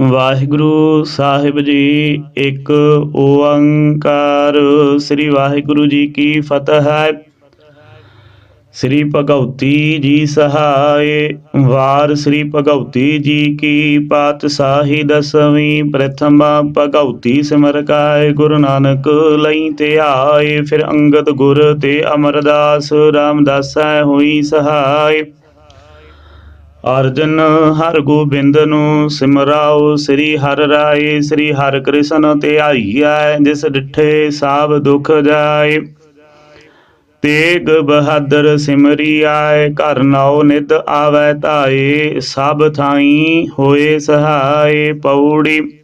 ਵਾਹਿਗੁਰੂ ਸਾਹਿਬ ਜੀ, ਇੱਕ ਓੰਕਾਰ। ਸ੍ਰੀ ਵਾਹਿਗੁਰੂ ਜੀ ਕੀ ਫਤਿਹ ਹੈ। ਸ੍ਰੀ ਭਗਉਤੀ ਜੀ ਸਹਾਏ, ਵਾਰ ਸ੍ਰੀ ਭਗਉਤੀ ਜੀ ਕੀ ਪਾਤਸ਼ਾਹੀ ਦਸਵੀਂ, ਪ੍ਰਥਮ ਭਗਉਤੀ ਸਿਮਰ ਕਾਇ ਗੁਰੂ ਨਾਨਕ ਲਈ ਤੇ ਆਏ, ਫਿਰ ਅੰਗਦ ਗੁਰ ਤੇ ਅਮਰਦਾਸ ਰਾਮਦਾਸੈ ਹੋਈ ਸਹਾਏ। ਅਰਜਨ ਹਰ ਗੋਬਿੰਦ ਨੂੰ ਸਿਮਰਾਓ, ਸ੍ਰੀ ਹਰ ਰਾਏ, ਸ੍ਰੀ ਹਰ ਕ੍ਰਿਸ਼ਨ ਤੇ ਆਈਐ, ਜਿਸ ਡਿਠੇ ਸਾਬ ਦੁਖ ਜਾਏ। ਤੇਗ ਬਹਾਦਰ ਸਿਮਰੀ ਆਏ ਘਰ ਨਾਉ ਨਿਤ ਆਵੈ ਧਾਏ, ਸਭ ਥਾਈ ਹੋਏ ਸਹਾਏ ਪੌੜੀ।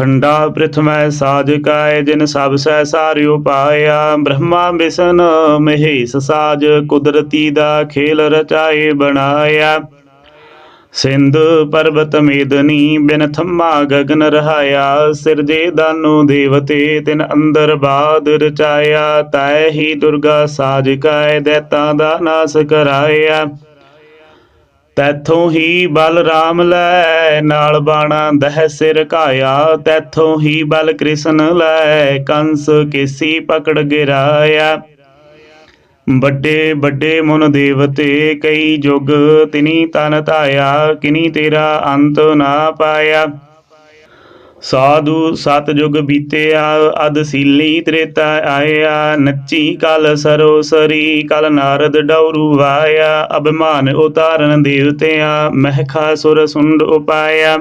ਖੰਡਾ ਪ੍ਰਿਥਮੈ ਸਾਜ ਕਾਇ ਜਿਨ ਸਭ ਸਹਿ ਸਾਰਿਓ ਪਾਇਆ। ਬ੍ਰਹਮਾ ਵਿਸ਼ਨ ਮਹੇਸ਼ ਸਾਜ, ਕੁਦਰਤੀ ਦਾ ਖੇਲ ਰਚਾਏ ਬਣਾਇਆ। ਸਿੰਧ ਪਰਬਤ ਮੇਦਨੀ, ਬਿਨ ਥੰਮਾ ਗਗਨ ਰਹਾਇਆ। ਸਿਰਜੇ ਦਾਨੂ ਦੇਵਤੇ, ਤਿਨ ਅੰਦਰ ਬਾਦ ਰਚਾਇਆ। ਤੈ ਹੀ ਦੁਰਗਾ ਸਾਜ ਕਾਇ ਦੈਤਾਂ ਦਾ ਨਾਸ ਕਰਾਇਆ। ਤੈਥੋਂ ਹੀ ਬਲ ਰਾਮ ਲੈ, ਨਾਲ ਬਾਣਾ ਦਹਿ ਸਿਰ ਘਾਇਆ। ਤੈਥੋਂ ਹੀ ਬਲ ਕ੍ਰਿਸ਼ਨ ਲੈ, ਕੰਸ ਕੇਸੀ ਪਕੜ ਗਿਰਾਇਆ। ਵੱਡੇ ਵੱਡੇ ਮਨ ਦੇਵਤੇ, ਕਈ ਜੁਗ ਤਿਨੀ ਤਨ ਧਾਇਆ, ਕਿਨੀ ਤੇਰਾ ਅੰਤ ਨਾ ਪਾਇਆ। ਸਾਧੂ ਸਤ ਜੁਗ ਬੀਤਿਆ ਅਦਸੀਲੀ ਤ੍ਰੇਤਾ ਆਇਆ, ਨੱਚੀ ਕਲ ਸਰੋਸਰੀ, ਕਲ ਨਾਰਦ ਡੌਰੂ ਵਾਇਆ, ਅਭਿਮਾਨ ਉਤਾਰਨ ਦੇਵਤਿਆਂ ਮਹਿਖਾ ਸੁਰ ਸੁੰਡ ਉਪਾਇਆ।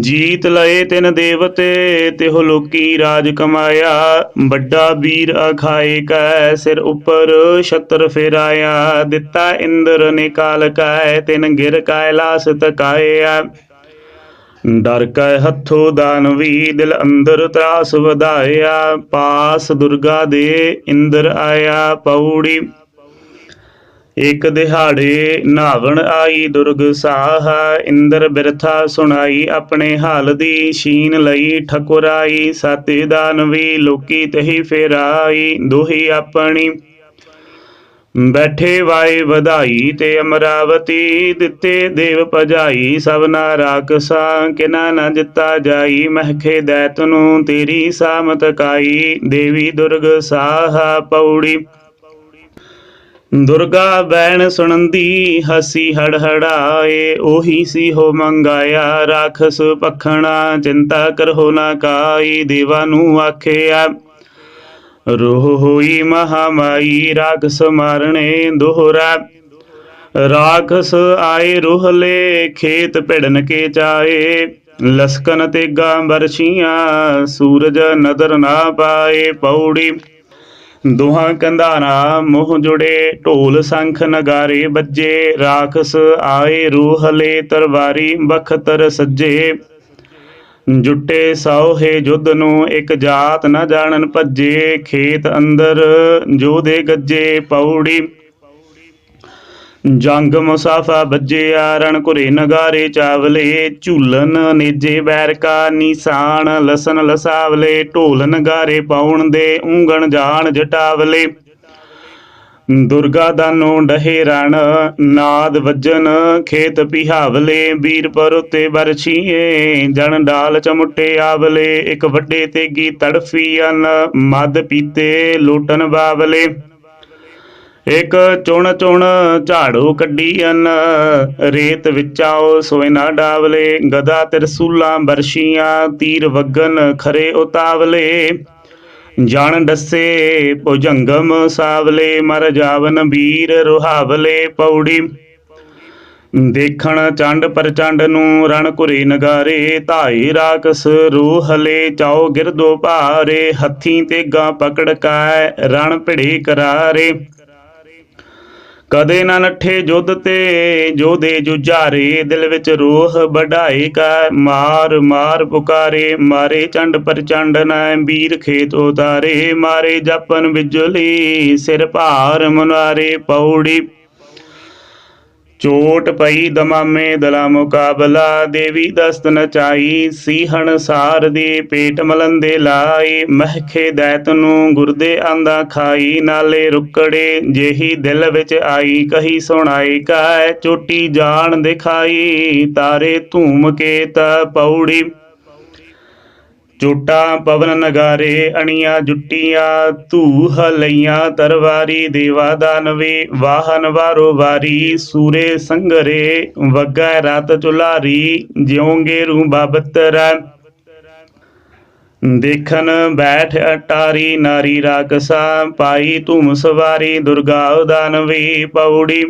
ਜੀਤ ਲਏ ਤਿਨ ਦੇਵਤੇ, ਤਿਹੁ ਲੋਕੀ ਰਾਜ ਕਮਾਇਆ। ਵੱਡਾ ਵੀਰ ਅਖਾਏ ਕੈ, ਸਿਰ ਉੱਪਰ ਛਤਰ ਫੇਰਾਇਆ। ਦਿੱਤਾ ਇੰਦਰ ਨੇ ਕਾਲ ਕੈ, ਤਿਨ ਗਿਰ ਕੈਲਾਸ ਤਕਾਇਆ। ਡਰ ਕੈ ਹੱਥੋਂ ਦਾਨਵੀ ਦਿਲ ਅੰਦਰ ਤਰਾਸ ਵਧਾਇਆ, ਪਾਸ ਦੁਰਗਾ ਦੇ ਇੰਦਰ ਆਇਆ, ਪੌੜੀ। ਇਕ ਦਿਹਾੜੇ ਨਾਵਣ ਆਈ, ਦੁਰਗ ਸਾਹ ਇੰਦਰ ਬਿਰਥਾ ਸੁਣਾਈ, ਆਪਣੇ ਹਾਲ ਦੀ ਛੀਨ ਲਈ ਠਕੁਰਾਈ, ਸਤੇ ਦਾਨਵੀ ਲੋਕੀ ਤਹੀ ਫੇਰਾਈ, ਦੋਹੀ ਆਪਣੀ ਬੈਠੇ ਵਾਏ ਵਧਾਈ ਤੇ ਅਮਰਾਵਤੀ, ਦਿੱਤੇ ਦੇਵ ਭਜਾਈ ਸਭਨਾ ਰਾਖਸਾਂ ਕਿਨਾ ਨ ਦਿੱਤਾ ਜਾਈ ਮਹਿਖੇ ਦੈਤ ਨੂੰ ਤੇਰੀ ਸਾਮਤ ਕਾਈ, ਦੇਵੀ ਦੁਰਗ ਸਾਹਾ ਪੌੜੀ। ਦੁਰਗਾ ਬੈਣ ਸੁਣੰਦੀ, ਹਸੀ ਹੜਹੜਾਏ, ਉਹੀ ਸੀ ਹੋ ਮੰਗਾਇਆ, ਰਾਖਸ ਪਖਣਾ, ਚਿੰਤਾ ਕਰਹੋ ਨਾ ਕਾਈ, ਦੇਵਾ ਨੂੰ ਆਖਿਆ। ਰੋਹ ਹੋਈ ਮਹਾਮਾਈ, ਰਾਖਸ ਮਾਰਣੇ ਦੋਹਰਾ। ਰਾਖਸ ਆਏ ਰੋਹਲੇ ਖੇਤ ਭਿੜਨ ਕੇ ਚਾਏ ਲਸਕਨ ਤੇ ਗਾਂ ਬਰਛੀਆਂ ਸੂਰਜ ਨਦਰ ਨਾ ਪਾਏ। ਪੌੜੀ ਦੋਹਾਂ ਕੰਧਾਰਾ ਮੋਹ ਜੁੜੇ, ਢੋਲ ਸੰਖ ਨਗਾਰੇ ਵੱਜੇ। ਰਾਖਸ ਆਏ ਰੂਹਲੇ ਤਰਵਾਰੀ ਬਖਤਰ ਸੱਜੇ। ਜੁੱਟੇ ਸੌਹੇ ਜੁੱਧ ਨੂੰ, ਇੱਕ ਜਾਤ ਨਾ ਜਾਣਨ ਭੱਜੇ, ਖੇਤ ਅੰਦਰ ਜੋ ਦੇ ਗੱਜੇ, ਪੌੜੀ ਜੰਗ ਮੁਸਾਫਾ ਬੱਜੇ ਰਣ ਘੁਰੇ ਨਗਾਰੇ ਚਾਵਲੇ, ਝੂਲਨ ਨੇਜੇ ਬੈਰਕਾ ਨਿਸ਼ਾਨ ਲਸਨ ਲਸਾਵਲੇ, ਢੋਲ ਨਗਾਰੇ ਪਾਉਣ ਦੇ, ਉਂਗਣ ਜਾਣ ਜਟਾਵਲੇ। ਦੁਰਗਾ ਦਾਨੋ ਡਹੇ ਰਣ, ਨਾਦ ਵੱਜਨ, ਖੇਤ ਪਿਹਾਵਲੇ ਵੀਰ ਪਰ ਉਤੇ ਬਰਛੀਏ, ਜਣ ਡਾਲ ਚਮੁੱਟੇ ਆਵਲੇ, ਇੱਕ ਵੱਡੇ ਤੇਗੀ ਤੜਫੀਨ ਮਦ ਪੀਤੇ ਲੋਟਨ ਬਾਵਲੇ। ਇੱਕ ਚੁਣ ਚੁਣ ਝਾੜੂ ਕੱਢੀ ਕੱਢੀਨ ਰੇਤ ਵਿਚਾਓ ਸੋਏ ਨਾ ਡਾਵਲੇ ਗਦਾ ਤਿਰਸੂਲਾਂ ਬਰਸ਼ੀਆਂ ਤੀਰ ਵਗਨ ਖਰੇ ਉਤਾਵਲੇ। ਜਾਣ ਡੱਸੇ ਭੁਜੰਗਮ ਸਾਵਲੇ, ਮਰ ਜਾਵਨ ਵੀਰ ਰੁਹਾਵਲੇ ਪੌੜੀ। ਦੇਖਣ ਚੰਡ ਪ੍ਰਚੰਡ ਨੂੰ ਰਣ ਘੁਰੇ ਨਗਾਰੇ ਧਾਈ ਰਾਕਸ ਰੂਹਲੇ ਚਾਓ ਗਿਰਦੋ ਭਾਰੇ, ਹੱਥੀਂ ਤੇ ਗਾਂ ਪਕੜ ਕੈ ਰਣ ਭਿੜੇ ਕਰਾਰੇ। ਕਦੇ ਨਾ ਨੱਠੇ ਜੁੱਧ ਤੇ ਜੋਦੇ ਜੁਝਾਰੇ, ਦਿਲ ਵਿੱਚ ਰੋਹ ਵਢਾਏ ਕਾ ਮਾਰ ਮਾਰ ਪੁਕਾਰੇ, ਮਾਰੇ ਚੰਡ ਪ੍ਰਚੰਡ ਨਾ ਵੀਰ ਖੇਤ ਉਤਾਰੇ, ਮਾਰੇ ਜਪਨ ਬਿਜਲੀ, ਸਿਰ ਭਾਰ ਮਨਾਰੇ, ਪੌੜੀ ਚੋਟ ਪਈ ਦਮਾਮੇ ਦਲਾ ਮੁਕਾਬਲਾ, ਦੇਵੀ ਦਸਤ ਨਚਾਈ ਸੀਹਣ ਸਾਰ ਦੇ ਪੇਟ ਮਲੰਦੇ ਲਾਈ, ਮਹਿਖੇ ਦੈਤ ਨੂੰ ਗੁਰਦੇ ਆਂਦਾ ਖਾਈ, ਨਾਲੇ ਰੁਕੜੇ ਜਿਹੀ ਦਿਲ ਵਿੱਚ ਆਈ, ਕਹੀ ਸੁਣਾਈ ਕਾਇ ਚੋਟੀ ਜਾਣ ਦਿਖਾਈ, ਤਾਰੇ ਧੂਮ ਕੇ ਤਾ ਪੌੜੀ ਚੋਟਾਂ ਪਵਨ ਨਗਾਰੇ, ਅਣੀਆਂ ਜੁੱਟੀਆਂ, ਧੂਹ ਲਈਆਂ ਤਰਵਾਰੀ, ਦੇਵਾ ਦਾਨਵੇ ਵਾਹਨ ਵਾਰੋ ਵਾਰੀ, ਸੂਰੇ ਸੰਗਰੇ, ਵਗੈ ਰਾਤ ਚੁਲਾਰੀ, ਜਿਉਂਗੇ ਰੂ ਬਾਬਤਰਾ ਦੇਖਨ ਬੈਠ ਅਟਾਰੀ, ਨਾਰੀ ਰਾਕਸਾ, ਪਾਈ ਧੂਮ ਸਵਾਰੀ, ਦੁਰਗਾ ਦਾਨਵੀ ਪੌੜੀ।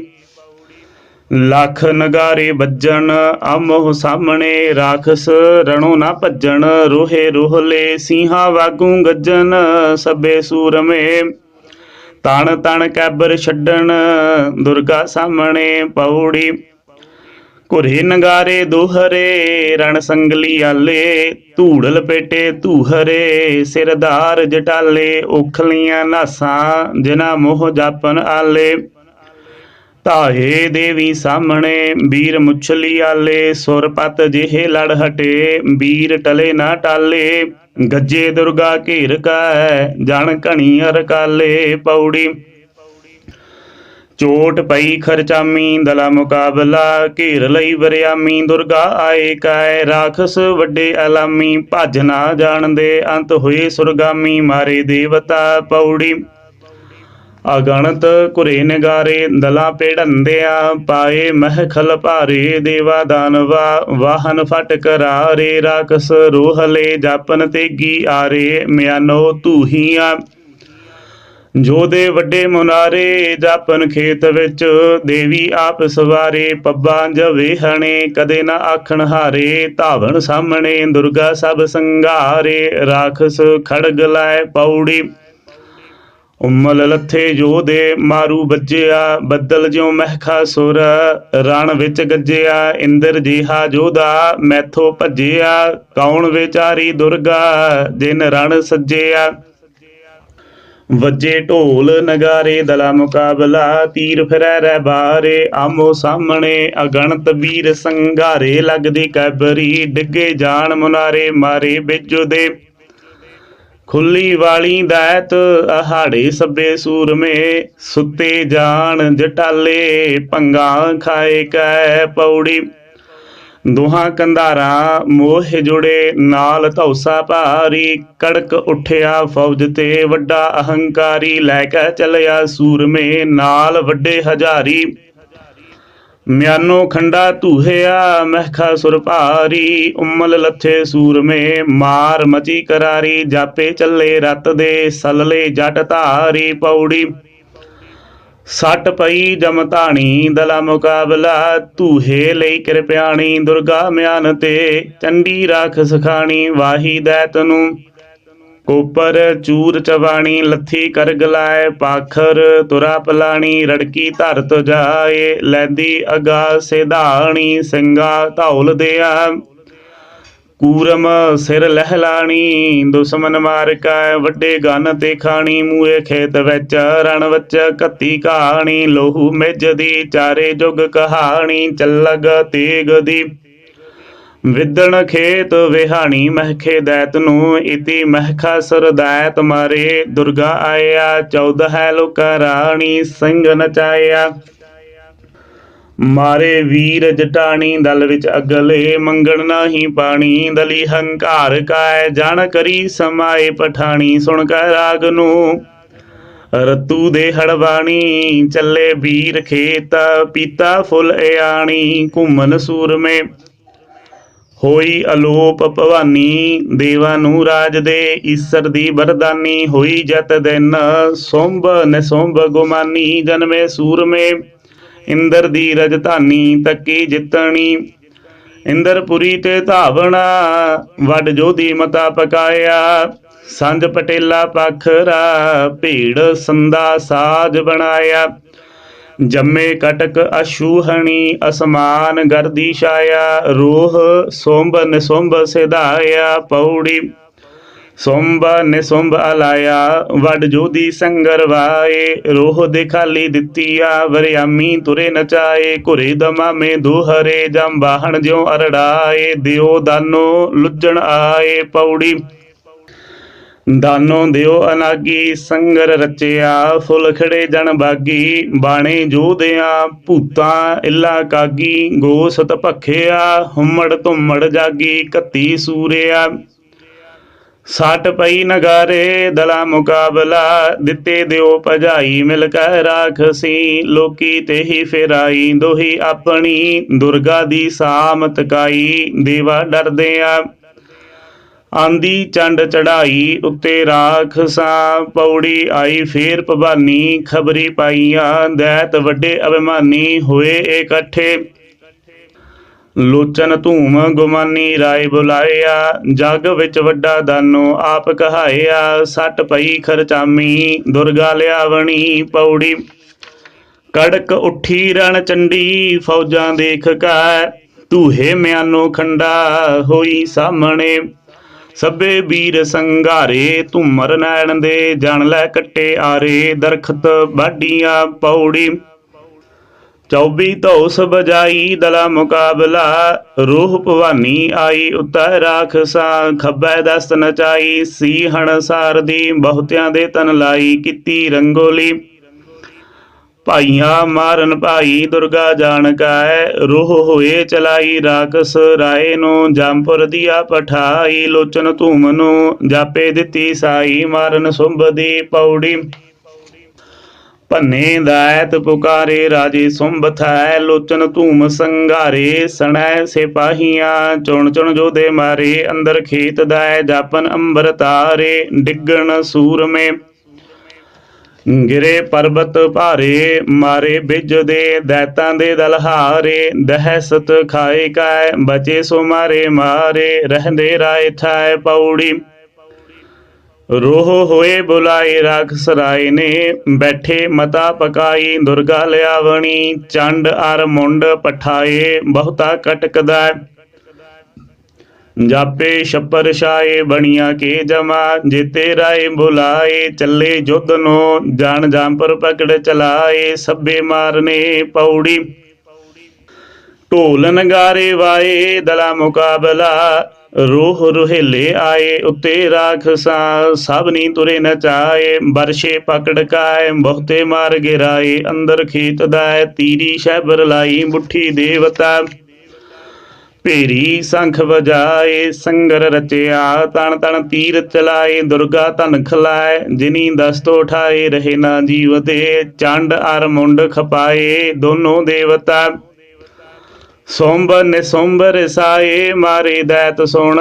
ਲੱਖ ਨਗਾਰੇ ਵੱਜਣ ਆਮੋ ਸਾਹਮਣੇ ਰਾਖਸ ਰਣੋ ਨਾ ਭੱਜਣ, ਰੋਹੇ ਰੋਹਲੇ ਸਿੰਘਾਂ ਵਾਗੂ ਗੱਜਣ, ਸਭੇ ਸੂਰਮੇ ਤਣ ਤਣ ਕੈਬਰ ਛੱਡਣ, ਦੁਰਗਾ ਸਾਹਮਣੇ ਪੌੜੀ, ਘੁਰੇ ਨਗਾਰੇ ਦੋਹਰੇ, ਰਣ ਸੰਗਲੀ ਆਲੇ, ਧੂੜ ਲਪੇਟੇ ਧੂਹਰੇ ਸਿਰਦਾਰ ਜਟਾਲੇ, ਉਖਲੀਆਂ ਨਾਸਾਂ ਜਿਨਾ ਮੋਹ ਜਾਪਨ ਆਲੇ। ਧਾਏ ਦੇਵੀ ਸਾਹਮਣੇ ਵੀਰ ਮੁਛਲੀ ਆਲੇ, ਸੁਰਪਤ ਜਿਹੇ ਲੜ ਹਟੇ ਵੀਰ ਟਲੇ ਨਾ ਟਾਲੇ, ਗੱਜੇ ਦੁਰਗਾ ਘੇਰ ਕੈ ਜਣ ਘਣੀ ਅਰਕਾਲੇ ਪੌੜੀ। ਚੋਟ ਪਈ ਖਰਚਾਮੀ, ਦਲਾ ਮੁਕਾਬਲਾ, ਘੇਰ ਲਈ ਵਰਿਆਮੀ, ਦੁਰਗਾ ਆਏ ਕਾਇ, ਰਾਖਸ ਵੱਡੇ ਅਲਾਮੀ ਭੱਜ ਨਾ ਜਾਣਦੇ, ਅੰਤ ਹੋਏ ਸੁਰਗਾਮੀ, ਮਾਰੇ ਦੇਵਤਾ ਪੌੜੀ। ਅਗਣਤ ਘੁਰੇ ਨਗਾਰੇ, ਦਲਾ ਪੇੜੰਦਿਆ ਪਾਏ ਮਹਿ ਖਲ ਭਾਰੇ, ਦੇਵਾ ਦਾਨਵਾ ਵਾਹਨ ਫਟ ਕਰਾਰੇ, ਰਾਕਸ ਰੋਹਲੇ ਜਾਪਨ ਤੇਗੀ ਆਰੇ, ਮਿਆਨੋ ਧੂਹੀਆਂ। ਜੋ ਦੇ ਵੱਡੇ ਮੁਨਾਰੇ, ਜਾਪਨ ਖੇਤ ਵਿੱਚ, ਦੇਵੀ ਆਪ ਸਵਾਰੇ, ਪੱਬਾਂ ਜਵੇ ਹਣੇ, ਕਦੇ ਨਾ ਆਖਣ ਹਾਰੇ, ਧਾਵਣ ਸਾਹਮਣੇ, ਦੁਰਗਾ ਸਭ ਸੰਘਾਰੇ, ਰਾਖਸ ਖੜਗ ਲਾਇ ਪੌੜੀ। ਉਮਲ ਲੱਥੇ ਜੋ ਦੇ ਮਾਰੂ ਵੱਜਿਆ ਬੱਦਲ ਜਿਉ ਮਹਿਖਾ ਸੁਰ, ਰਣ ਵਿੱਚ ਗੱਜਿਆ, ਇੰਦਰ ਜੀਹਾ ਜੋਦਾ ਮੈਥੋ ਭੱਜਿਆ, ਕੌਣ ਵਿਚਾਰੀ ਦੁਰਗਾ, ਜਿਨ ਰਣ ਸੱਜਿਆ। ਵੱਜੇ ਢੋਲ ਨਗਾਰੇ ਦਲਾ ਮੁਕਾਬਲਾ, ਤੀਰ ਫਿਰੈ ਰਹਿ ਬਾਰੇ ਆਮੋ ਸਾਹਮਣੇ ਅਗਣਤ ਵੀਰ ਸੰਘਾਰੇ, ਲੱਗਦੀ ਕੈਬਰੀ, ਡਿੱਗੇ ਜਾਣ ਮੁਨਾਰੇ, ਮਾਰੇ ਬਿਜੋ ਦੇ ਖੁੱਲੀ ਵਾਲੀ ਦੈਤ ਅਹਾੜੇ ਸੱਬੇ ਸੂਰਮੇ, ਸੁੱਤੇ ਜਾਣ ਜਟਾਲੇ ਭੰਗਾ ਖਾਏ ਕੈ ਪੌੜੀ। ਦੋਹਾਂ ਕੰਧਾਰਾਂ ਮੋਹ ਜੁੜੇ, ਨਾਲ ਧੌਸਾ ਭਾਰੀ, ਕੜਕ ਉੱਠਿਆ ਫੌਜ ਤੇ ਵੱਡਾ ਅਹੰਕਾਰੀ, ਲੈ ਕੇ ਚੱਲਿਆ ਸੂਰਮੇ, ਨਾਲ ਵੱਡੇ ਹਜ਼ਾਰੀ। ਮਿਆਨੋ ਖੰਡਾ ਧੂਹਿਆ, ਮਹਿਖਾ ਸੁਰ ਭਾਰੀ, ਉਮਲ ਲੱਥੇ ਸੂਰਮੇ, ਮਾਰ ਮਚੀ ਕਰਾਰੀ, ਜਾਪੇ ਚੱਲੇ ਰਤ ਦੇ, ਸਲਲੇ ਜੱਟ ਧਾਰੀ, ਪੌੜੀ। ਸੱਟ ਪਈ ਜਮਤਾਣੀ ਦਲਾ ਮੁਕਾਬਲਾ, ਧੂਹੇ ਲਈ ਕਿਰਪਿਆਣੀ, ਦੁਰਗਾ ਮਿਆਨ ਤੇ, ਚੰਡੀ ਰਾਖ ਸਖਾਣੀ, ਵਾਹੀ ਦੈਤ ਨੂੰ। ਕੋਪਰ, ਚੂਰ ਚਵਾਣੀ ਲੱਥੀ ਕਰ ਗਲਾਏ, ਪਾਖਰ, ਤੁਰਾ ਪਲਾਣੀ, ਰੜਕੀ ਧਰ ਧਰਤ ਜਾਏ, ਲੈਂਦੀ ਅਗਾ ਸਿਧਾਣੀ ਸਿੰਘਾ ਧੌਲ ਦਿਆ। ਕੂਰਮ ਸਿਰ ਲਹਿਲਾਣੀ ਦੁਸ਼ਮਨ ਮਾਰ ਕੈ ਵੱਡੇ ਗਨ ਤੇ ਖਾਣੀ ਮੂਏ ਖੇਤ ਵਿੱਚ ਰਣ ਵਿੱਚ ਕੱਤੀ ਕਹਾਣੀ ਲੋਹੂ ਮਿੱਜ ਦੀ ਚਾਰੇ ਜੁਗ ਕਹਾਣੀ, ਚੱਲਗ ਤੇਗ ਦੀ ਵਿਦਣ ਖੇਤ ਵਿਹਾਣੀ ਮਹਿਖੇ ਦੈਤ ਨੂੰ, ਇਤੀ ਮਹਿਖਾ ਸੁਰ ਦੈਤ ਮਾਰੇ, ਦੁਰਗਾ ਆਇਆ ਚੌਦ ਹੈ ਲੋਕ ਰਾਣੀ ਸਿੰਘ ਨਚਾਇਆ ਮਾਰੇ ਵੀਰ ਜਟਾਣੀ, ਦਲ ਵਿੱਚ ਅਗਲੇ ਮੰਗਣ ਨਾਹੀ ਪਾਣੀ, ਦਲੀ ਹੰਕਾਰ ਕਾਇ ਜਾਣ ਕਰੀ ਸਮਾਏ ਪਠਾਣੀ, ਸੁਣ ਕੈ ਰਾਗ ਨੂੰ। ਰਤੂ ਦੇ ਹੜਵਾਣੀ, ਚੱਲੇ ਵੀਰ ਖੇਤ, ਪੀਤਾ ਫੁੱਲ ਇਆਣੀ, ਘੁੰਮਨ ਸੂਰਮੇ। ਹੋਈ ਅਲੋਪ ਭਵਾਨੀ, ਦੇਵਾਂ ਨੂੰ ਰਾਜ ਦੇ ਈਸਰ ਦੀ ਵਰਦਾਨੀ। ਹੋਈ ਜਤ ਦਿਨ, ਸੁੰਭ ਨਿਸੋਂਭ ਗੁਮਾਨੀ, ਜਨਮੇ ਸੂਰਮੇ, ਇੰਦਰ ਦੀ ਰਜਧਾਨੀ ਤੱਕੀ ਜਿੱਤਣੀ। ਇੰਦਰਪੁਰੀ ਤੇ ਧਾਵਣਾ, ਵੱਡ ਜੋਧੀ ਮਤਾ ਪਕਾਇਆ। ਸੰਜ ਪਟੇਲਾ ਪਖਰਾ, ਭੀੜ ਸੰਦਾ ਸਾਜ ਬਣਾਇਆ। ਜੰਮੇ ਕਟਕ ਅਸ਼ੂਹਣੀ ਅਸਮਾਨ ਗਰਦੀ ਛਾਇਆ, ਰੋਹ ਸੋਂਬ ਨਿਸੋਂਬ ਸਿਧਾਇਆ ਪੌੜੀ। ਸੁੰਭ ਨਿਸੁੰਭ ਅਲਾਇਆ, ਵੱਡ ਜੋਦੀ ਸੰਗਰ ਵਾਏ। ਰੋਹ ਦੇ ਖਾਲੀ ਦਿੱਤੀਆ ਵਰਿਆਮੀ ਤੁਰੇ ਨਚਾਏ ਘੁਰੇ ਦਮਾਮੇ ਦੁਹਰੇ ਜਮ ਬਾਹਣ ਜਿਉ ਅਰੜਾਏ। ਦਿਓ ਦਾਨੋ ਲੁੱਜਣ ਆਏ ਪੌੜੀ। ਦਾਨੋ ਦਿਓ ਅਨਾਗੀ, ਸੰਗਰ ਰਚਿਆ, ਫੁੱਲ ਖੜੇ ਜਨ ਬਾਗੀ, ਬਾਣੇ ਜੋਧਿਆਂ ਭੂਤਾਂ ਇਲਾ ਕਾਗੀ, ਗੋਸਤ ਭਖਿਆ, ਹੁਮੜ ਧੁੰਮੜ ਜਾਗੀ, ਕੱਤੀ ਸੂਰਿਆ। ਸੱਟ ਪਈ ਨਗਾਰੇ, ਦਲਾ ਮੁਕਾਬਲਾ, ਦਿੱਤੇ ਦਿਓ ਭਜਾਈ, ਮਿਲ ਕੇ ਰਾਖਸੀ, ਲੋਕੀ ਤੇ ਹੀ ਫੇਰਾਈ, ਦੋਹੀ ਆਪਣੀ ਦੁਰਗਾ ਦੀ ਸਾਮਤ ਕਾਈ, ਦੇਵਾ ਡਰਦੇ ਆ ਆਂਦੀ ਚੰਡ ਚੜਾਈ ਉੱਤੇ ਰਾਖਸਾਂ ਪੌੜੀ ਆਈ ਫੇਰ ਭਵਾਨੀ ਖਬਰੀ ਪਾਈਆਂ, ਦੈਤ ਵੱਡੇ ਅਭਿਮਾਨੀ ਹੋਏ ਇਕੱਠੇ। ਲੋਚਨ ਧੂਮ ਗੁਮਾਨੀ ਰਾਏ ਬੁਲਾਇਆ, ਜਗ ਵਿੱਚ ਵੱਡਾ ਦਾਨੋ ਆਪ ਕਹਾਇਆ, ਸੱਟ ਪਈ ਖਰਚਾਮੀ, ਦੁਰਗਾ ਲਿਆਵਣੀ ਪੌੜੀ। ਕੜਕ ਉੱਠੀ ਰਣ ਚੰਡੀ, ਫੌਜਾਂ ਦੇਖ ਕੈ, ਧੂਹੇ ਮਿਆਨੋ ਖੰਡਾ ਹੋਈ ਸਾਹਮਣੇ। ਸਭੇ ਵੀਰ ਸੰਘਾਰੇ ਧੁਮਰ ਨੈਣ ਦੇ, ਜਣ ਲੈ ਕੱਟੇ ਆਰੇ, ਦਰਖਤ ਬਾਡੀਆਂ ਪੌੜੀ। ਚੌਬੀ ਧੌਸ ਬਜਾਈ ਦਲਾ ਮੁਕਾਬਲਾ, ਰੂਹ ਭਵਾਨੀ ਆਈ ਉਤੈ ਰਾਖਸਾ, ਖੱਬੈ ਦਸਤ ਨਚਾਈ, ਸੀਹਣ ਸਾਰਦੀ, ਬਹੁਤਿਆਂ ਦੇ ਤਨ ਲਾਈ, ਕੀਤੀ ਰੰਗੋਲੀ। ਭਾਈਆਂ ਮਾਰਨ ਭਾਈ ਦੁਰਗਾ ਜਾਣ ਕੈ ਰੂਹ ਹੋਏ ਚਲਾਈ ਰਾਖਸ ਰਾਏ ਨੂੰ ਜੰਪੁਰ ਦੀਆ ਪਠਾਈ, ਲੋਚਨ ਧੂਮ ਨੂੰ, ਜਾਪੇ ਦਿੱਤੀ ਸਾਈ, ਮਾਰਨ ਸੁੰਭ ਦੀ ਪੌੜੀ। ਭੰਨੇ ਦਾਇਤ ਪੁਕਾਰੇ, ਰਾਜੇ ਸੁੰਭ ਥੈ ਲੋਚਨ ਧੂਮ ਸੰਘਾਰੇ, ਸਣੈ ਸਿਪਾਹੀਆਂ ਚੁਣ ਚੁਣ ਜੋਦੇ ਮਾਰੇ, ਅੰਦਰ ਖੇਤ ਦਾਇ ਜਾਪਨ ਅੰਬਰ ਤਾਰੇ, ਡਿੱਗਣ ਸੂਰਮੇ। ਗਿਰੇ ਪਰਬਤ ਭਾਰੇ, ਮਾਰੇ ਬਿਜ ਦੇ ਦੈਤਾਂ ਦੇ ਦਲਹਾਰੇ, ਦਹਿਸਤ ਖਾਏ ਕਾਇ, ਬਚੇ ਸੋ ਮਾਰੇ ਮਾਰੇ, ਰਹਿੰਦੇ ਰਾਏ ਥਾਇ ਪੌੜੀ। ਰੋਹ ਹੋਏ ਬੁਲਾਏ ਰਾਖਸ ਰਾਏ ਨੇ, ਬੈਠੇ ਮਤਾ ਪਕਾਈ ਦੁਰਗਾ ਲਿਆਵਣੀ, ਚੰਡ ਅਰ ਮੁੰਡ ਪਠਾਏ, ਬਹੁਤਾ ਕਟਕਦਾ। ਜਾਪੇ ਛੱਪਰ ਛਾਏ ਬਣੀਆਂ ਕੇ ਜਮਾ ਜੀਤੇ ਰਾਏ ਬੁਲਾਏ, ਚੱਲੇ ਜੁੱਧ ਨੂੰ, ਜਾਣ ਜਾਂਪਰ ਪਕੜ ਚਲਾਏ, ਸੱਬੇ ਮਾਰਨੇ ਪੌੜੀ। ਢੋਲ ਨਗਾਰੇ ਵਾਏ, ਦਲਾ ਮੁਕਾਬਲਾ, ਰੋਹ ਰੁਹੇਲੇ ਆਏ, ਉੱਤੇ ਰਾਖਸਾਂ ਸਭ ਨੀ ਤੁਰੇ ਨਚਾਏ ਬਰਸ਼ੇ ਪਕੜ ਕਾਏ ਬਹੁਤੇ ਮਾਰ ਗਿਰਾਏ, ਅੰਦਰ ਖੇਤ ਦਾ ਤੀਰੀ ਸ਼ੈਬਰ ਲਾਈ, ਮੁੱਠੀ ਦੇਵਤਾ। ਭੇਰੀ ਸੰਖ ਵਜਾਏ, ਸੰਗਰ ਰਚਿਆ ਤਣ ਤਣ ਤੀਰ ਚਲਾਏ, ਦੁਰਗਾ ਧਨ ਖਲਾਏ, ਜਿਨੀ ਦਸਤੋ ਉਠਾਏ, ਰਹੇ ਨਾ ਜੀਵ ਚੰਡ ਅਰ ਮੁੰਡ ਖਪਾਏ, ਦੋਨੋਂ ਦੇਵਤਾ ਸੋਂਬ ਨਿਸੋਂਬ ਰਸਾਏ, ਮਾਰੇ ਦੈਤ ਸੁਣ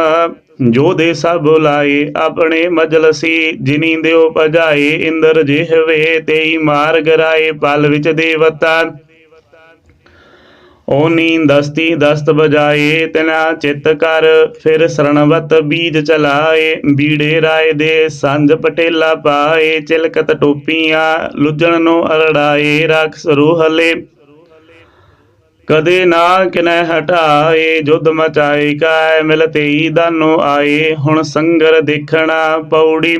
ਜੋਦੇ ਸਭ ਬੁਲਾਏ ਆਪਣੇ ਮਜਲਸੀ, ਜਿਨੀ ਦਿਓ ਭਜਾਏ, ਇੰਦਰ ਜਿਹਵੇ ਤੇਈ ਮਾਰ ਗਰਾਏ ਪਲ ਵਿੱਚ ਦੇਵਤਾ ਓਨੀ ਦਸਤੀ ਦਸਤ ਬਜਾਏ, ਤਿਨਾ ਚਿਤ ਕਰ, ਫਿਰ ਸਰਣਵਤ ਬੀਜ ਚਲਾਏ, ਬੀੜੇ ਰਾਏ ਦੇ ਸੰਜ ਪਟੇਲਾ ਪਾਏ, ਚਿਲਕਤ ਟੋਪੀਆਂ ਲੁੱਜਣ ਨੂੰ ਅਰੜਾਏ, ਰਖਸ ਰੂਹਲੇ ਕਦੇ ਨਾ ਕਿਨੈ ਹਟਾਏ ਜੁਦ ਮਚਾਈ ਕਾਇ ਮਿਲਤੇ ਦਾਨੋ ਆਏ, ਹੁਣ ਸੰਗਰ ਦੇਖਣਾ ਪੌੜੀ।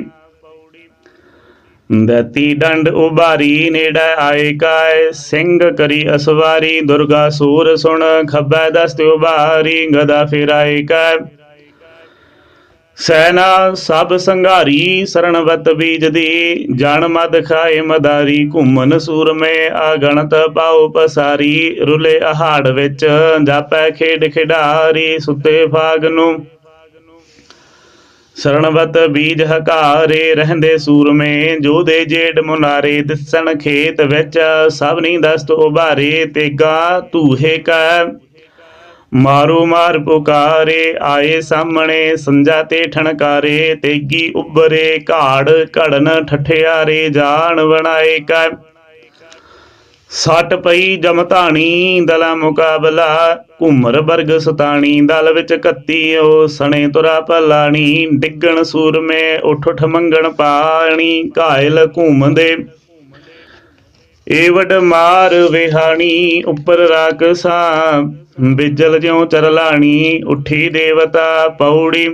ਦਤੀ ਡੰਡ ਉਬਾਰੀ ਨੇੜੇ ਆਏ ਕਾਇ ਸਿੰਘ ਕਰੀ ਅਸਵਾਰੀ, ਦੁਰਗਾ ਸੂਰ ਸੁਣ ਖੱਬੈ ਦਸਤ ਉਬਾਰੀ ਗਦਾ ਫਿਰਾਏ ਕਾਇ ਸੈਨਾ ਸਭ ਸੰਘਾਰੀ, ਸਰਣਵਤ ਬੀਜ ਦੀ ਜਨ ਮਦ ਖਾਏ ਮਦਾਰੀ, ਘੁੰਮਨ ਸੂਰਮੇ, ਆਗਣਤ ਪਾਉ ਪਸਾਰੀ, ਰੁਲੇ ਆਹਾੜ ਵਿੱਚ ਜਾਪੈ ਖੇਡ ਖਿਡਾਰੀ, ਸੁੱਤੇ ਫਾਗ ਨੂੰ ਸਰਣਵਤ ਬੀਜ ਹਕਾਰੇ ਰਹਿੰਦੇ ਸੂਰਮੇ ਜੋਦੇ ਜੇਡ ਮੁਨਾਰੇ ਦਿਸਣ ਖੇਤ ਵਿੱਚ, ਸਭ ਨੀ ਦਸਤ ਉਭਾਰੇ ਤੇਗਾ ਧੂਹੇ ਕਾ। ਮਾਰੋ ਮਾਰ ਪੁਕਾਰੇ, ਆਏ ਸਾਹਮਣੇ ਸੰਜਾ ਤੇ ਠਣਕਾਰੇ, ਤੇਗੀ ਉੱਭਰੇ ਘਾੜ ਘੜਨ ਠਠਿਆਰੇ, ਜਾਣ ਬਣਾਏ ਕਾ। ਸੱਟ ਪਈ ਜਮਤਾਣੀ ਦਲਾ ਮੁਕਾਬਲਾ, ਘੁੰਮਰ ਵਰਗ ਸਤਾਣੀ, ਦਲ ਵਿੱਚ ਕੱਤੀ ਓ ਸਣੇ ਤੁਰਾ ਭਲਾਣੀ ਡਿੱਗਣ ਸੂਰਮੇ ਉੱਠ ਉੱਠ ਮੰਗਣ ਪਾਣੀ, ਘਾਇਲ ਘੁੰਮਦੇ। ਏਵਡ ਮਾਰ ਵਿਹਾਣੀ, ਉੱਪਰ ਰਾਕਸਾ, ਬਿਜਲ ਜਿਉ ਚਰਲਾਣੀ, ਉੱਠੀ ਦੇਵਤਾ ਪੌੜੀ।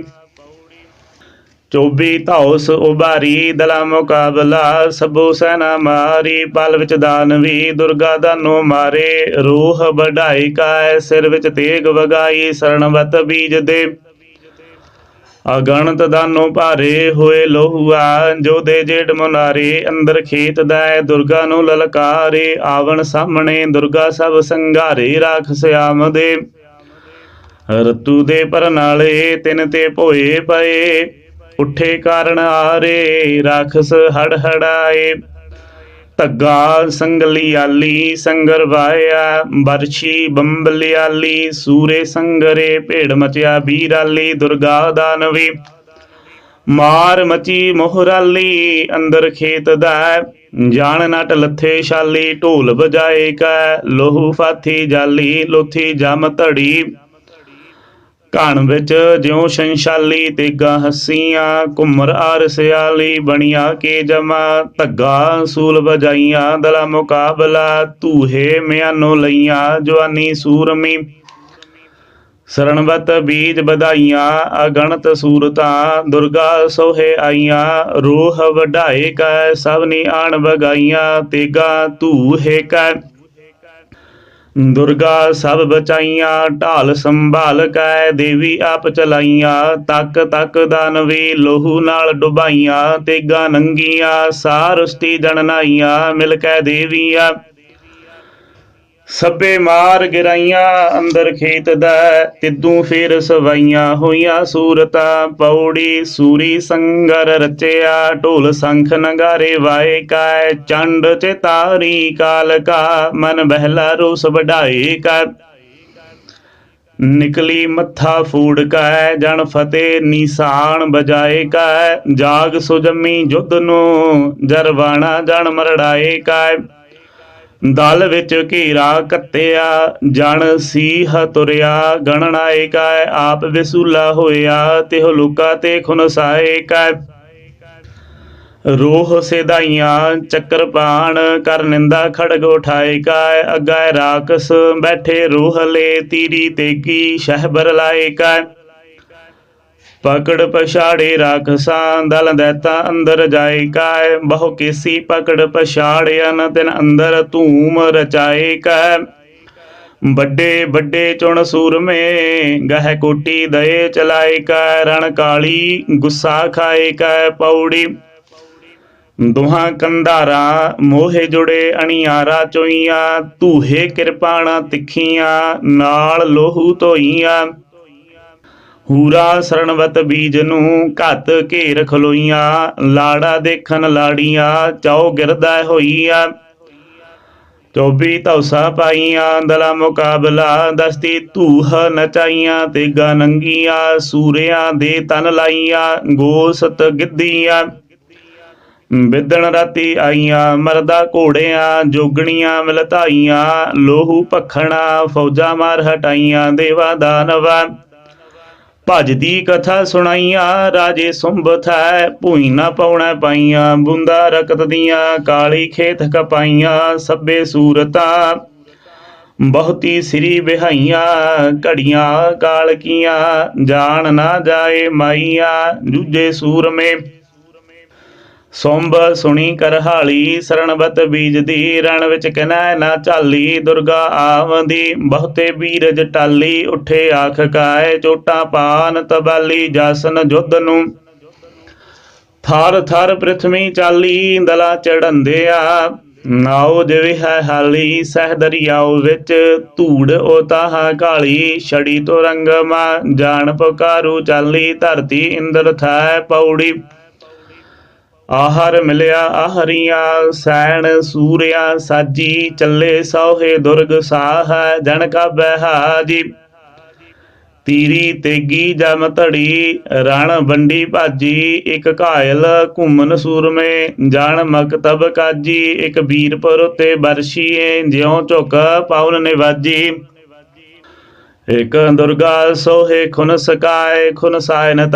ਚੋਬੀ ਧੌਸ ਉਬਾਰੀ ਦਲਾ ਮੁਕਾਬਲਾ ਸਭੋ ਸੈਨਾ ਮਾਰੀ, ਪਲ ਵਿੱਚ ਦਾਨਵੀ ਦੁਰਗਾ ਦਾਨੋ ਮਾਰੇ, ਰੂਹ ਵਢਾਈ ਕਾਇ, ਸਿਰ ਵਿੱਚ ਤੇਗ ਵਗਾਈ, ਸਰਣਵਤ ਬੀਜ ਦੇ। ਅਗਣਤ ਦਾਨੋ ਭਾਰੇ, ਹੋਏ ਲੋਹੁਆ, ਜੋ ਦੇ ਜੇਡ ਮੁਨਾਰੇ, ਅੰਦਰ ਖੇਤ ਦੈ ਦੁਰਗਾ ਨੂੰ ਲਲਕਾਰੇ, ਆਵਣ ਸਾਹਮਣੇ ਦੁਰਗਾ ਸਭ ਸੰਘਾਰੇ ਰਾਖ ਸਿਆਮ ਦੇ। ਰਤੂ ਦੇ ਪਰਨਾਲੇ, ਤਿਨ ਤੇ ਭੋਏ ਪਏ ਉੱਠੇ ਕਾਰਨ ਆਰੇ, ਰਾਖਸ ਹੜ ਹੜਾਏ ਧੱਗਾ ਸੰਗਲੀਆਲੀ ਸੰਗਰ ਵਾਇਆ, ਬਰਛੀ ਬੰਬਲਿਆਲੀ, ਸੂਰੇ ਸੰਗਰੇ ਭੇੜ ਮਚਿਆ ਬੀਰਾਲੀ, ਦੁਰਗਾ ਦਾਨਵੀ ਮਾਰ ਮਚੀ ਮੋਹਰਾਲੀ, ਅੰਦਰ ਖੇਤ ਦਾ ਜਾਣ ਨਟ ਲੱਥੇ ਸ਼ਾਲੀ ਢੋਲ ਵਜਾਏ ਕੈ। ਲੋਹੂ ਫਾਥੀ ਜਾਲੀ, ਲੋਥੀ ਜਮ ਧੜੀ। ਘਣ ਵਿੱਚ ਜਿਉ ਸੰਸ਼ਾਲੀ ਤੇਗਾ ਹੱਸੀਆਂ, ਘੁੰਮਰ ਆਰ ਸਿਆਲੀ ਕੇ ਜਮਾ, ਧੱਗਾ ਸੂਲ ਵਜਾਈਆਂ, ਦਲਾ ਮੁਕਾਬਲਾ ਧੂਹੇ ਮਿਆਨੋ ਲਈਆਂ, ਜਵਾਨੀ ਸੂਰਮੀ ਸਰਣਵਤ ਬੀਜ ਵਧਾਈਆਂ, ਅਗਣਤ ਸੂਰਤਾਂ, ਦੁਰਗਾ ਸੋਹੇ ਆਈਆਂ, ਰੂਹ ਵਢਾਏ ਕੈ, ਸਭ ਸਭਨੀ ਆਣ ਵਗਾਈਆਂ, ਤੇਗਾ ਧੂਹੇ ਕੈ। ਦੁਰਗਾ ਸਭ ਬਚਾਈਆਂ, ਢਾਲ ਸੰਭਾਲ ਕੈ ਦੇਵੀ ਆਪ ਚਲਾਈਆਂ, ਤੱਕ ਤੱਕ ਦਾਨਵੀ ਲੋਹੂ ਨਾਲ ਡੁਬਾਈਆਂ, ਤੇਗਾ ਨੰਗੀਆਂ ਸਾਰੁਸਤੀ ਜਣਨਾਈਆਂ, ਮਿਲ ਕੈ ਦੇਵੀਆਂ। ਸਭੇ ਮਾਰ ਗਿਰਾਈਆਂ, ਅੰਦਰ ਖੇਤ ਦਾ ਤਿੱਦੂ ਫੇਰ ਸਵਾਈਆਂ ਹੋਈਆਂ ਸੂਰਤਾਂ, ਪੌੜੀ ਸੂਰੀ ਸੰਗਰ ਰਚਿਆ, ਢੋਲ ਸੰਖ ਨਗਾਰੇ ਵਾਏ ਕਾਇ, ਚੰਡ ਚੇਤਾਰੀ ਕਾਲ ਕਾ, ਮਨ ਬਹਿਲਾ ਰੋਸ ਵਢਾਏ ਕਾ ਨਿਕਲੀ ਮੱਥਾ ਫੂੜ ਕੈ ਜਣ ਫਤਿਹ ਨਿਸ਼ਾਨ ਬਜਾਏ ਕੈ ਜਾਗ ਸੁਜਮੀ ਜੁੱਧ ਨੂੰ, ਜਰਵਾਣਾ ਜਣ ਮਰੜਾਏ ਕੈ ਦਲ ਵਿੱਚ ਘੇਰਾ ਕੱਤਿਆ, ਜਣ ਸੀਹ ਤੁਰਿਆ ਗਣਨਾਏ ਕੈ ਆਪ ਵਿਸੂਲਾ ਹੋਇਆ, ਤਿਹ ਲੁਕਾ ਤੇ ਖੁਨਸਾਏ ਕੈ ਰੋਹ ਸਿਧਾਈਆਂ ਚੱਕਰ ਪਾਣ, ਕਰ ਨਿੰਦਾ ਖੜਗ ਉਠਾਏ ਕੈ ਅਗੈ ਰਾਕਸ ਬੈਠੇ ਰੋਹ ਲੈ ਤੀਰੀ ਤੇਗੀ ਸ਼ਹਿਬਰ ਲਾਏ ਕੈ ਪਕੜ ਪਛਾੜੇ ਰਾਖਸਾਂ ਦਲ ਦੈਤਾ ਅੰਦਰ ਜਾਏ ਕਾਇ, ਬਹੁ ਕੇਸੀ ਪਕੜ ਪਛਾੜਿਆਨ ਤਿਨ ਅੰਦਰ ਧੂਮ ਰਚਾਏ ਕੈ ਵੱਡੇ ਵੱਡੇ ਚੁਣ ਸੂਰਮੇ, ਗਹਿ ਕੋਟੀ ਦਏ ਚਲਾਏ ਕੈ ਰਣ ਕਾਲੀ ਗੁੱਸਾ ਖਾਏ ਕੈ ਪੌੜੀ। ਦੋਹਾਂ ਕੰਧਾਰਾ ਮੋਹੇ ਜੁੜੇ ਅਣਿਆਰਾ ਚੋਈਆਂ, ਧੂਹੇ ਕਿਰਪਾਣਾ ਤਿੱਖੀਆਂ, ਨਾਲ ਲੋਹੂ ਧੋਈਆਂ। ਹੂਰਾ ਸਰਣਵਤ ਬੀਜ ਨੂੰ ਘੱਤ ਘੇਰ ਖਲੋਈਆਂ, ਲਾੜਾ ਦੇਖਣ ਲਾੜੀਆਂ, ਚਾਉ ਗਿਰਦਾ ਹੋਈਆਂ। ਚੌਬੀ ਧੌਸਾ ਪਾਈਆਂ, ਦਲਾ ਮੁਕਾਬਲਾ ਦਸਤੀ ਧੂਹ ਨਚਾਈਆਂ ਤੇ ਨੰਗੀਆਂ, ਸੂਰਿਆਂ ਦੇ ਤਨ ਲਾਈਆਂ, ਗੋਸਤ ਗਿੱਧੀਆਂ। ਬਿੱਦਣ ਰਾਤੀ ਆਈਆਂ, ਮਰਦਾ ਘੋੜਿਆਂ, ਜੋਗਣੀਆਂ ਮਲਤਾਈਆਂ, ਲੋਹੂ ਭਖਣਾ, ਫੌਜਾਂ ਮਾਰ ਹਟਾਈਆਂ, ਦੇਵਾ ਦਾਨਵਾ ਭਜ ਕਥਾ ਸੁਣਾਈਆਂ, ਰਾਜੇ ਸੁੰਭ ਥੈ, ਭੂਈ ਨਾ ਪਾਉਣਾ ਪਾਈਆਂ, ਬੁੰਦਾ ਰਕਤ ਦੀਆਂ ਕਾਲੀ ਖੇਤ ਕਪਾਈਆਂ ਸਭੇ ਸੂਰਤਾਂ ਬਹੁਤੀ ਸ੍ਰੀ ਬਿਹਾਈਆਂ ਘੜੀਆਂ ਕਾਲ ਕੀਆਂ ਜਾਣ ਨਾ ਜਾਏ ਮਾਈਆਂ ਜੂਝੇ ਸੂਰਮੇ ਸੋਂਬ ਸੁਣੀ ਕਰਹਾਲੀ ਸਰਣਵਤ ਬੀਜਦੀ, ਰਣ ਵਿੱਚ ਕਿਨੈ ਨਾ ਝਾਲੀ, ਦੁਰਗਾ ਆਵੰਦੀ, ਬਹੁਤੇ ਬੀਰਜ ਟਾਲੀ, ਉਠੇ ਆਖ ਕਾਏ ਚੋਟਾਂ ਪਾਨ ਤਬਾਲੀ, ਜਸਨ ਜੁੱਧ ਨੂੰ। ਥਰ ਥਰ ਪ੍ਰਿਥਵੀ ਚਾਲੀ, ਦਲਾ ਚੜੰਦਿਆ, ਨਾਉ ਜਿਵੇਂ ਹੈ ਹਾਲੀ, ਸਹਿ ਦਰਿਆਉ ਵਿੱਚ ਧੂੜ ਉਹ ਤਾਹਾ ਕਾਲੀ, ਛੜੀ ਤੋਂ ਰੰਗ ਮਾ ਜਾਣ ਪੁਕਾਰੂ ਚਾਲੀ, ਧਰਤੀ ਇੰਦਰ ਥੈ ਪੌੜੀ। ਆਹਰ ਮਿਲਿਆ ਆਹਰੀਆਂ, ਸੈਣ ਸੂਰਿਆ, ਸਾਜੀ ਚੱਲੇ ਸੋਹੇ ਦੁਰਗ ਸਾਹ ਜਨ ਕਾ ਬਹਾਜੀ ਤੀਰੀ ਤੇਗੀ ਜਮ ਧੜੀ, ਰਣ ਬੰਡੀ ਭਾਜੀ, ਇੱਕ ਘਾਇਲ ਘੁੰਮਨ ਸੂਰਮੇ, ਜਾਣ ਮਕਤਬ ਕਾਜੀ, ਇੱਕ ਵੀਰਪੁਰ ਉਤੇ ਬਰਸ਼ੀਏ, ਜਿਉ ਝੁਕ ਪਾਉਨ ਨਿਵਾਜੀ। ਇਕ ਦੁਰਗਾ ਸੋਹੇ ਖੁਨ ਸਕਾਏ, ਖੁਨ ਸਾਇ ਨ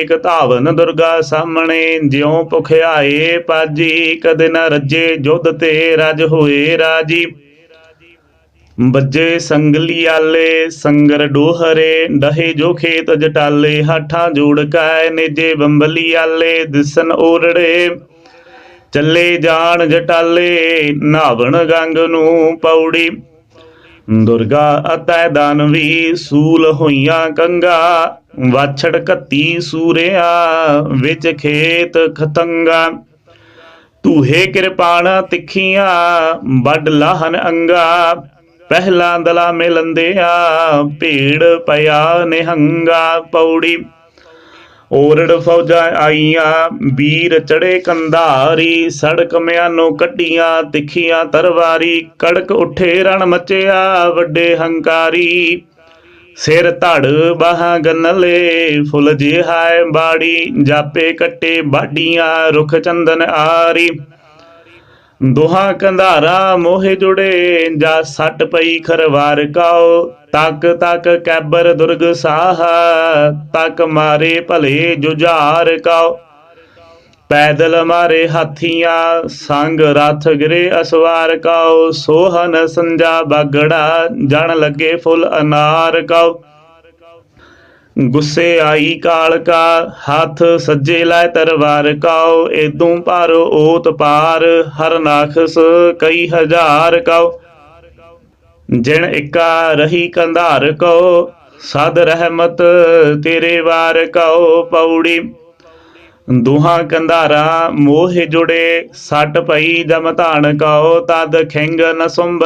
ਇਕ ਧਾਵਨ ਦੁਰਗਾ ਸਾਹਮਣੇ, ਜਿਉ ਭੁਖਿਆਏ ਪਾਜੀ, ਕਦੇ ਨ ਰੱਜੇ ਜੁਧ ਤੇ ਰਜ ਹੋਏ ਰਾਜੀ। ਬੱਜੇ ਸੰਗਲੀ ਆਲੇ, ਸੰਗਰ ਡੋਹਰੇ, ਡਹੇ ਜੋ ਖੇਤ ਜਟਾਲੇ, ਹਾਠਾਂ ਜੋੜ ਕੈ ਨੇਜੇ ਬੰਬਲੀ ਆਲੇ, ਦਿਸਨ ਓਰੜੇ। ਚੱਲੇ ਜਾਣ ਜਟਾਲੇ, ਨਾਵਣ ਗੰਗ ਨੂੰ ਪੌੜੀ। ਦੁਰਗਾ ਅਤੈ ਦਾਨਵੀ ਸੂਲ ਹੋਈਆਂ ਕੰਗਾ, ਵਾਛੜ ਕੱਤੀ ਸੂਰਿਆ, ਵਿੱਚ ਖੇਤ ਖਤੰਗਾ। ਤੂਹੇ ਕਿਰਪਾਣ ਤਿੱਖੀਆਂ ਵੱਡ ਲਾਹਨ ਅੰਗਾ। ਪਹਿਲਾ ਦਲਾ ਮਿਲੰਦਿਆ, ਭੀੜ ਪਿਆ ਨਿਹੰਗਾ ਪੌੜੀ। ਓਰੜ ਫੌਜਾਂ ਆਈਆਂ, ਵੀਰ ਚੜੇ ਕੰਧਾਰੀ, ਸੜਕ ਮਿਆਨੋਂ ਕੱਢੀਆਂ, ਤਿੱਖੀਆਂ ਤਰਵਾਰੀ, ਕੜਕ ਉੱਠੇ ਰਣ ਮਚਿਆ ਵੱਡੇ ਹੰਕਾਰੀ। ਸਿਰ ਧੜ ਬਾਹਾਂ ਗਨਲੇ, ਫੁੱਲ ਜਿਹਾਏ ਬਾੜੀ, ਜਾਪੇ ਕੱਟੇ ਬਾਡੀਆਂ, ਰੁਖ ਚੰਦਨ ਆਰੀ। ਦੋਹਾਂ ਕੰਧਾਰਾ ਮੋਹੇ ਜੁੜੇ, ਜਾ ਸੱਟ ਪਈ ਖਰਵਾਰ ਕਾਓ। ਤੱਕ ਤੱਕ ਕੈਬਰ ਦੁਰਗ ਸਾਹ, ਤੱਕ ਮਾਰੇ ਭਲੇ ਜੁਝਾਰ ਕਾਓ। ਪੈਦਲ ਮਾਰੇ ਹਾਥੀਆਂ, ਸੰਗ ਰਥ ਗਰੇ ਅਸਵਾਰ ਕਾਓ। ਸੋਹਨ ਸੰਜਾ ਬਾਗੜਾ, ਜਣ ਲੱਗੇ ਫੁੱਲ ਅਨਾਰ ਕਾਓ। ਗੁੱਸੇ ਆਈ ਕਾਲ ਕਾ, ਹੱਥ ਸੱਜੇ ਲੈ ਤਰਵਾਰ ਕਾਓ, ਏਦੋਂ ਪਰ ਓਤ ਪਾਰ, ਹਰ ਨਾਖਸ ਕਈ ਹਜ਼ਾਰ ਕਾਓ। ਜਿਣ ਇੱਕਾ ਰਹੀ ਕੰਧਾਰ ਕੋ ਸਦ ਰਹਿਮਤ ਤੇਰੇ ਵਾਰ ਕਉ ਪੌੜੀ। ਦੁਹਾਂ ਕੰਧਾਰਾ ਮੋਹ ਜੁੜੇ, ਸੱਟ ਪਈ ਜਮਤਾਨ ਕਉ ਤਦ ਖਿੰਗ ਨ ਸੁੰਭ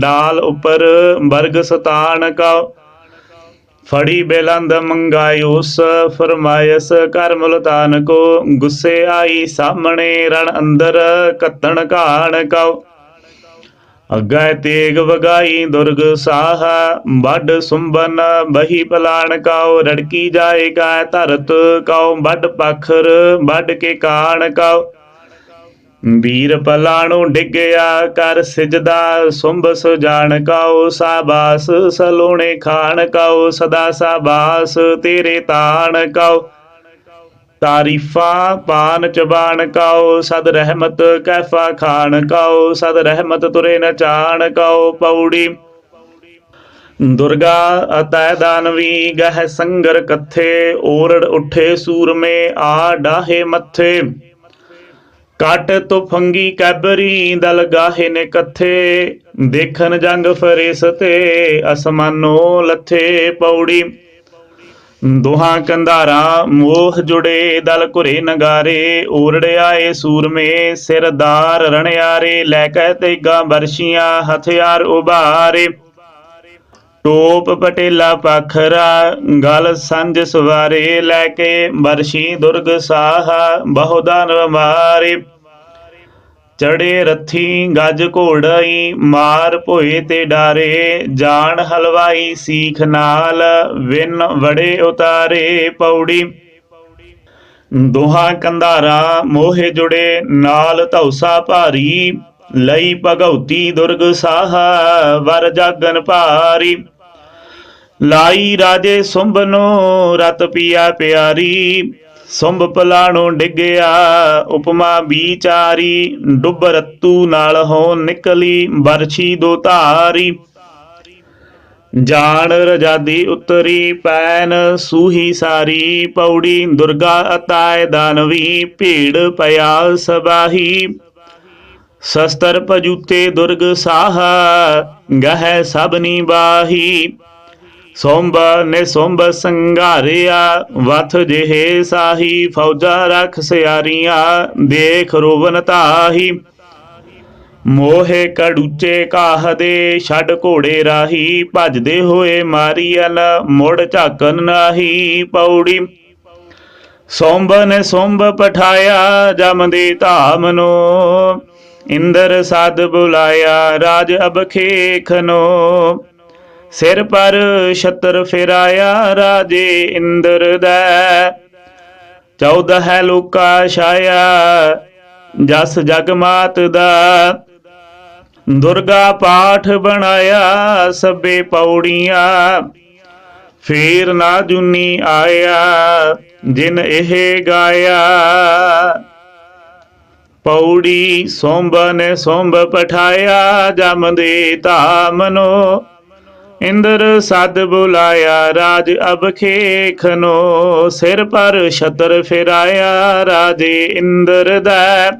ਡਾਲ ਉਪਰ ਬਰਗ ਸਤਾਨ ਕਉ ਫੜੀ ਬੇਲੰਦ ਮੰਗਾਇਉਸ ਫਰਮਾਇਸ ਕਰ ਮੁਲਤਾਨ ਕੋ ਗੁੱਸੇ ਆਈ ਸਾਹਮਣੇ ਰਣ ਅੰਦਰ, ਕੱਤਣ ਘਾਣ ਕਉ। ਅੱਗੇ ਤੇਗ ਵਗਾਈ ਦੁਰਗ ਸਾਹ ਵੱਡ ਸੁੰਬਨ ਬਹੀ ਪਲਾਣ ਕਾਉ, ਰੜਕੀ ਜਾਏਗਾ ਧਰਤ ਕਾਉ ਵੱਡ ਪਖਰ ਵੱਡ ਕੇ ਕਾਣ ਕਾਉ। ਵੀਰ ਪਲਾਣੋਂ ਡਿੱਗਿਆ ਕਰ ਸਿਜਦਾ ਸੁੰਭ ਸੁਜਾਨ ਕਾਉ ਸਾਬਾਸ, ਸਲੋਣੇ ਖਾਨ ਕਾਉ ਸਦਾ ਸਾਬਾਸ, ਤੇਰੇ ਤਾਣ ਕਾਉ। ਤਾਰੀਫਾਂ ਪਾਨ ਚਬਾਨ ਕਾਓ ਸਦ ਰਹਿਮਤ ਕੈਫਾ ਖਾਨ ਕਾਓ ਸਦ ਰਹਿਮਤ ਤੁਰੇ ਨਚਾਨ ਕਾਓ ਪੌੜੀ। ਦੁਰਗਾ ਅਤੈ ਦਾਨਵੀ ਗਹਿ ਸੰਗਰ ਕਥੇ, ਓਰੜ ਉਠੇ ਸੂਰਮੇ, ਆ ਡਾਹੇ ਮੱਥੇ। ਕਟ ਤੁਫੰਗੀ ਕੈਬਰੀ ਦਲ ਗਾਹੇ ਨੇ ਕੱਥੇ। ਦੇਖਨ ਜੰਗ ਫਰਿਸ਼ਤੇ ਅਸਮਾਨੋ ਲੱਥੇ ਪੌੜੀ। ਦੋਹਾਂ ਕੰਧਾਰਾ ਮੋਹ ਜੁੜੇ, ਦਲ ਘੁਰੇ ਨਗਾਰੇ। ਓਰੜਿਆਏ ਸੂਰਮੇ, ਸਿਰਦਾਰ ਰਣਿਆਰੇ। ਲੈ ਕੇ ਤੇਗਾ ਬਰਸ਼ੀਆਂ ਹਥਿਆਰ ਉਭਾਰੇ। ਟੋਪ ਪਟੇਲਾ ਪਖਰਾ, ਗਲ ਸੰਜ ਸਵਾਰੇ ਲੈ ਕੇ ਬਰਸ਼ੀ ਦੁਰਗ ਸਾਹ ਬਹੁਦਾਨ ਮਾਰੇ ਚੜੇ ਰੱਥੀ ਗੱਜ ਘੋੜਾਈ, ਮਾਰ ਭੋਏ ਤੇ ਡਾਰੇ। ਜਾਣ ਹਲਵਾਈ ਸੀਖ ਨਾਲ, ਵਿਨ ਵੜੇ ਉਤਾਰੇ ਪੌੜੀ। ਦੋਹਾਂ ਕੰਧਾਰਾ ਮੋਹੇ ਜੁੜੇ, ਨਾਲ ਧੌਸਾ ਭਾਰੀ। ਲਈ ਭਗਉਤੀ ਦੁਰਗ ਸਾਹ, ਵਰ ਜਾਗਨ ਭਾਰੀ। ਲਾਈ ਰਾਜੇ ਸੁੰਭ ਨੂੰ ਰਤ ਪੀਆ ਪਿਆਰੀ, ਸੁੰਭ ਪਲਾਣੋਂ ਡਿੱਗਿਆ ਉਪਮਾ ਵਿਚਾਰੀ ਡੁੱਬ ਰਤੂ ਨਾਲ ਹੋ ਨਿਕਲੀ ਬਰਛੀ ਦੋ ਧਾਰੀ। ਜਾਣ ਰਜਾਦੀ ਉਤਰੀ ਪੈਨ ਸੂਹੀ ਸਾਰੀ, ਪੌੜੀ ਦੁਰਗਾ ਅਤਾਏ ਦਾਨਵੀ ਭੀੜ ਪਿਆ ਸਬਾਹੀ। ਸ਼ਸਤਰ ਪਜੂਤੇ ਦੁਰਗ ਸਾਹ, ਗਹਿ ਸਭਨੀ ਬਾਹੀ। ਸੋਂਬ ਨੇ ਸੋਂਬ ਸੰਘਾਰਿਆ, ਵਥ ਜਿਹੇ ਸਾਹੀ, ਫੌਜਾਂ ਰਖ ਸਿਆਰੀਆਂ, ਦੇਖ ਰੋਵਨ ਤਾਹੀ। ਮੋਹੇ ਕੜੂਚੇ ਕਾਹਦੇ ਛੱਡ ਘੋੜੇ ਰਾਹੀ, ਭਜਦੇ ਹੋਏ ਮਾਰੀਅਲ ਮੁੜ ਝਾਕਨ ਨਾਹੀ ਪੌੜੀ। ਸੋਂਬ ਨੇ ਸੋਂਬ ਪਠਾਇਆ, ਜਮ ਦੇ ਧਾਮ ਨੂੰ ਇੰਦਰ ਸਾਧ ਬੁਲਾਇਆ, ਰਾਜ ਅਬਖੇਖਨੋ ਸਿਰ ਪਰ ਛਤਰ ਫੇਰਾਇਆ ਰਾਜੇ ਇੰਦਰ ਦਾ। ਚੌਦਹ ਹੈ ਲੋਕਾ ਛਾਇਆ, ਜਸ ਜਗਮਾਤ ਦਾ। ਦੁਰਗਾ ਪਾਠ ਬਣਾਇਆ ਸਭੇ ਪੌੜੀਆਂ, ਫੇਰ ਨਾ ਜੁਨੀ ਆਇਆ ਜਿਨ ਇਹ ਗਾਇਆ। ਪੌੜੀ ਸੋਂਬ ਨੇ ਸੋਂਬ ਪਠਾਇਆ ਜਮ ਦੇ ਧਾਮਨੋ ਇੰਦਰ ਸਦ ਬੁਲਾਇਆ ਰਾਜ ਅਬ ਖੇਖਨੋ, ਸਿਰ ਪਰ ਛਤਰ ਫਿਰਾਇਆ ਰਾਜੇ ਇੰਦਰ ਦਾ।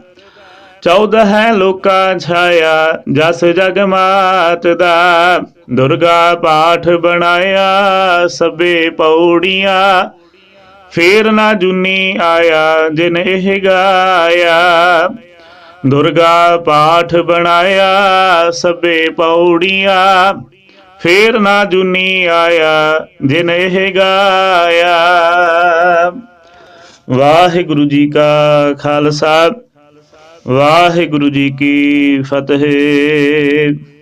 ਚੌਦ ਹੈ ਲੋਕਾਂ ਛਾਇਆ, ਜਸ ਜਗ ਮਾਤ ਦਾ। ਦੁਰਗਾ ਪਾਠ ਬਣਾਇਆ, ਸਭੇ ਪੌੜੀਆਂ। ਫੇਰ ਨਾ ਜੁਨੀ ਆਇਆ ਜਿਨ ਇਹ ਗਾਇਆ। ਦੁਰਗਾ ਪਾਠ ਬਣਾਇਆ, ਸਭੇ ਪੌੜੀਆਂ। ਫੇਰ ਨਾ ਜੁਨੀ ਆਇਆ, ਜਿਨ ਇਹ ਗਾਇਆ। ਵਾਹਿਗੁਰੂ ਜੀ ਕਾ ਖਾਲਸਾ, ਵਾਹਿਗੁਰੂ ਜੀ ਕੀ ਫਤਿਹ।